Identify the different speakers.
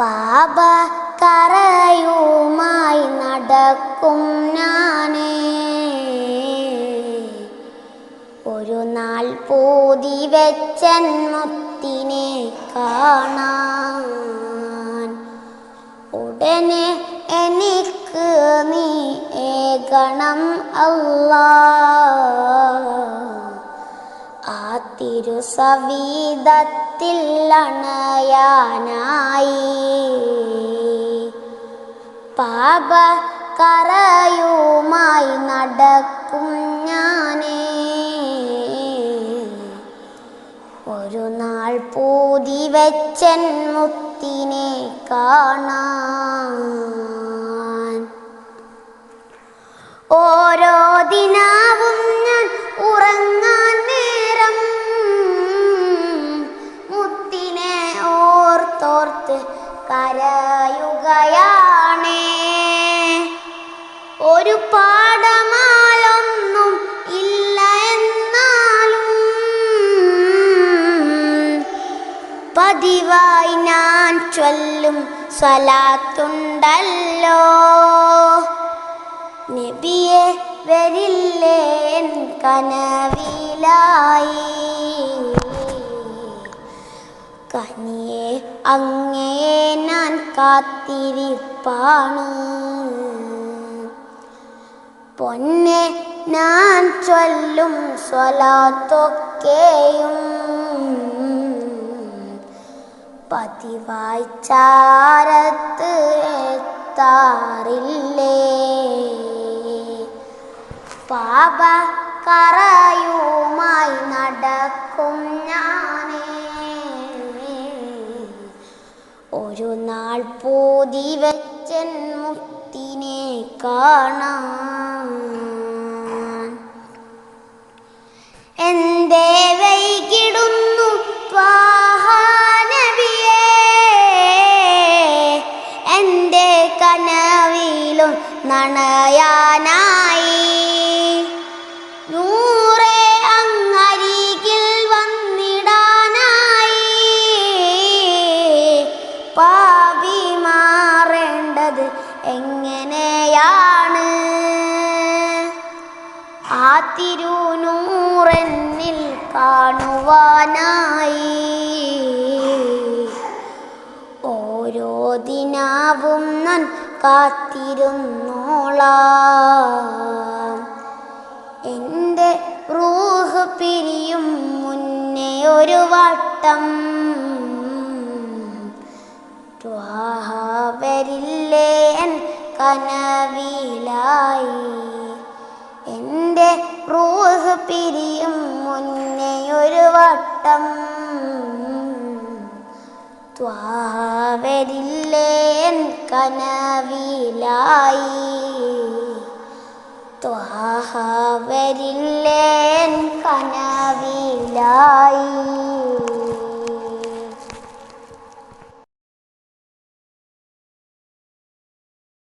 Speaker 1: പാപ കറയുമായി നടക്കും ഞാനേ. ഒരു നാൾ പൂതി വെച്ചൻ മുത്തിനെ കാണാൻ. ഉടനെ എനിക്ക് നീ ഏകണം അല്ലാ. തിരുസവീതത്തിൽ അണയാനായി. പാപ കറയുമായി നടക്കും ഞാനേ. ഒരു നാൾ പൂതി വെച്ചൻ മുത്തിനെ കാണാൻ പതിവായി ഞാൻ ചൊല്ലും സ്വലാത്തുണ്ടല്ലോ. നബിയെ വരില്ലേ കനവിലായി. കനിയെ അങ്ങേ ഞാൻ കാത്തിരിപ്പാണ്. പൊന്നെ ഞാൻ ചൊല്ലും സ്വലാത്തൊക്കെയും പതിവായി ചാരത്ത് എത്താറില്ലേ? പാപ കറയുമായി നടക്കും ഞാനേ. ഒരു നാൾ പൂതി വെച്ചൻ മുത്തിനെ കാണാൻ നണയാനായി നൂറെ വന്നിടാനായി. പാപി എങ്ങനെയാണ്? ആ തിരുനൂറെന്നിൽ കാണുവാനായി. ഓരോ ദിനാവും ഞാൻ കാത്തിരുന്നോളാം. എന്റെ റൂഹ് പിരിയും മുന്നേ ഒരു വട്ടം. വരില്ലേ എൻ കനവിലായി. എന്റെ റൂഹ് പിരിയും മുന്നേ ഒരു വട്ടം. ത്വാഹ വരില്ലേ എൻ കനവിലായി. ത്വാഹ വരില്ലേ എൻ കനവിലായി.